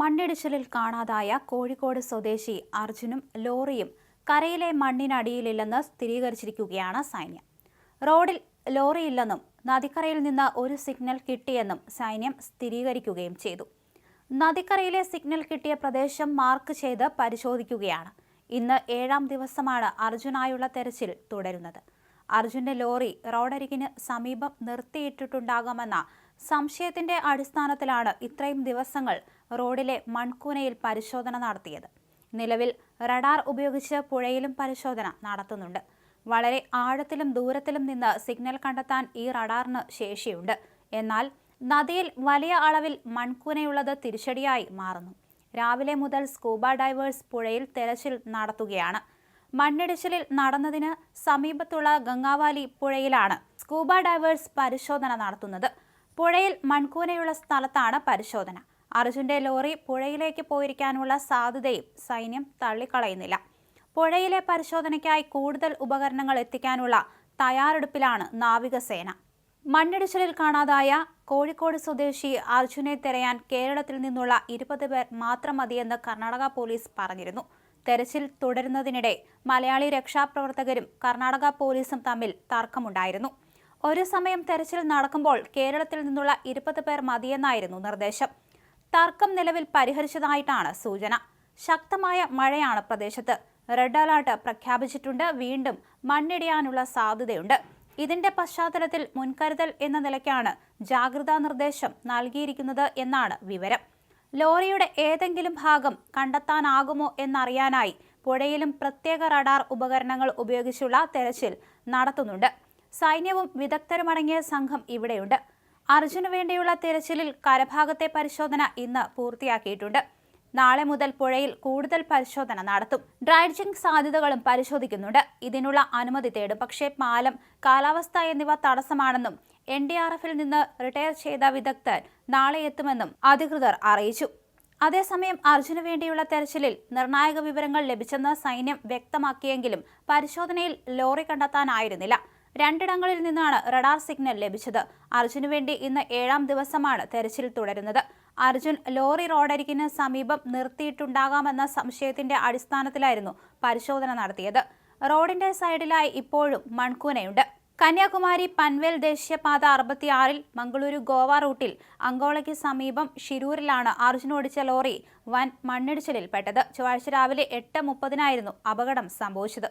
മണ്ണിടിച്ചിലിൽ കാണാതായ കോഴിക്കോട് സ്വദേശി അർജുനും ലോറിയും കരയിലെ മണ്ണിനടിയിലില്ലെന്ന് സ്ഥിരീകരിച്ചിരിക്കുകയാണ് സൈന്യം. റോഡിൽ ലോറിയില്ലെന്നും നദിക്കരയിൽ നിന്ന് ഒരു സിഗ്നൽ കിട്ടിയെന്നും സൈന്യം സ്ഥിരീകരിക്കുകയും ചെയ്തു. നദിക്കരയിലെ സിഗ്നൽ കിട്ടിയ പ്രദേശം മാർക്ക് ചെയ്ത് പരിശോധിക്കുകയാണ്. ഇന്ന് ഏഴാം ദിവസമാണ് അർജുനായുള്ള തെരച്ചിൽ തുടരുന്നത്. അർജുന്റെ ലോറി റോഡരികിന് സമീപം നിർത്തിയിട്ടിട്ടുണ്ടാകാമെന്ന സംശയത്തിന്റെ അടിസ്ഥാനത്തിലാണ് ഇത്രയും ദിവസങ്ങൾ റോഡിലെ മൺകൂനയിൽ പരിശോധന നടത്തിയത്. നിലവിൽ റഡാർ ഉപയോഗിച്ച് പുഴയിലും പരിശോധന നടത്തുന്നുണ്ട്. വളരെ ആഴത്തിലും ദൂരത്തിലും നിന്ന് സിഗ്നൽ കണ്ടെത്താൻ ഈ റഡാറിന് ശേഷിയുണ്ട്. എന്നാൽ നദിയിൽ വലിയ അളവിൽ മൺകൂനയുള്ളത് തിരിച്ചടിയായി മാറുന്നു. രാവിലെ മുതൽ സ്കൂബ ഡൈവേഴ്സ് പുഴയിൽ തെരച്ചിൽ നടത്തുകയാണ്. മണ്ണിടിച്ചിലിൽ നടന്നതിന് സമീപത്തുള്ള ഗംഗാവാലി പുഴയിലാണ് സ്കൂബ ഡൈവേഴ്സ് പരിശോധന നടത്തുന്നത്. പുഴയിൽ മൺകൂനയുള്ള സ്ഥലത്താണ് പരിശോധന. അർജുന്റെ ലോറി പുഴയിലേക്ക് പോയിരിക്കാനുള്ള സാധ്യതയും സൈന്യം തള്ളിക്കളയുന്നില്ല. പുഴയിലെ പരിശോധനയ്ക്കായി കൂടുതൽ ഉപകരണങ്ങൾ എത്തിക്കാനുള്ള തയ്യാറെടുപ്പിലാണ് നാവികസേന. മണ്ണിടിച്ചിലിൽ കാണാതായ കോഴിക്കോട് സ്വദേശി അർജുനെ തിരയാൻ കേരളത്തിൽ നിന്നുള്ള ഇരുപത് പേർ മാത്രം മതിയെന്ന് കർണാടക പോലീസ് പറഞ്ഞിരുന്നു. തെരച്ചിൽ തുടരുന്നതിനിടെ മലയാളി രക്ഷാപ്രവർത്തകരും കർണാടക പോലീസും തമ്മിൽ തർക്കമുണ്ടായിരുന്നു. ഒരു സമയം തെരച്ചിൽ നടക്കുമ്പോൾ കേരളത്തിൽ നിന്നുള്ള ഇരുപത് പേർ മതിയെന്നായിരുന്നു നിർദ്ദേശം. തർക്കം നിലവിൽ പരിഹരിച്ചതായിട്ടാണ് സൂചന. ശക്തമായ മഴയാണ് പ്രദേശത്ത്. റെഡ് അലർട്ട് പ്രഖ്യാപിച്ചിട്ടുണ്ട്. വീണ്ടും മണ്ണിടിയാനുള്ള സാധ്യതയുണ്ട്. ഇതിന്റെ പശ്ചാത്തലത്തിൽ മുൻകരുതൽ എന്ന നിലയ്ക്കാണ് ജാഗ്രതാ നിർദ്ദേശം നൽകിയിരിക്കുന്നത് എന്നാണ് വിവരം. ലോറിയുടെ ഏതെങ്കിലും ഭാഗം കണ്ടെത്താനാകുമോ എന്നറിയാനായി പുഴയിലും പ്രത്യേക റഡാർ ഉപകരണങ്ങൾ ഉപയോഗിച്ചുള്ള തെരച്ചിൽ നടത്തുന്നുണ്ട്. സൈന്യവും വിദഗ്ധരുമടങ്ങിയ സംഘം ഇവിടെയുണ്ട്. അർജുന് വേണ്ടിയുള്ള തിരച്ചിലിൽ കരഭാഗത്തെ പരിശോധന ഇന്ന് പൂർത്തിയാക്കിയിട്ടുണ്ട്. നാളെ മുതൽ പുഴയിൽ കൂടുതൽ പരിശോധന നടത്തും. ഡ്രൈഡ്ജിംഗ് സാധ്യതകളും പരിശോധിക്കുന്നുണ്ട്. ഇതിനുള്ള അനുമതി തേടും. പക്ഷേ പാലം കാലാവസ്ഥ എന്നിവ തടസ്സമാണെന്നും എൻ ഡി ആർ എഫിൽ നിന്ന് റിട്ടയർ ചെയ്ത വിദഗ്ധർ നാളെ എത്തുമെന്നും അധികൃതർ അറിയിച്ചു. അതേസമയം അർജുന് വേണ്ടിയുള്ള തെരച്ചിലിൽ നിർണായക വിവരങ്ങൾ ലഭിച്ചെന്ന് സൈന്യം വ്യക്തമാക്കിയെങ്കിലും പരിശോധനയിൽ ലോറി കണ്ടെത്താനായിരുന്നില്ല. രണ്ടിടങ്ങളിൽ നിന്നാണ് റഡാർ സിഗ്നൽ ലഭിച്ചത്. അർജുന് വേണ്ടി ഇന്ന് ഏഴാം ദിവസമാണ് തെരച്ചിൽ തുടരുന്നത്. അർജുൻ ലോറി റോഡരികിന് സമീപം നിർത്തിയിട്ടുണ്ടാകാമെന്ന സംശയത്തിന്റെ അടിസ്ഥാനത്തിലായിരുന്നു പരിശോധന നടത്തിയത്. റോഡിന്റെ സൈഡിലായി ഇപ്പോഴും മൺകൂനയുണ്ട്. കന്യാകുമാരി പൻവേൽ ദേശീയപാത അറുപത്തിയാറിൽ മംഗളൂരു ഗോവ റൂട്ടിൽ അങ്കോളയ്ക്ക് സമീപം ഷിരൂരിലാണ് അർജുൻ ലോറി വൻ മണ്ണിടിച്ചിലിൽപ്പെട്ടത്. ചൊവ്വാഴ്ച രാവിലെ എട്ട് മുപ്പതിനായിരുന്നു അപകടം സംഭവിച്ചത്.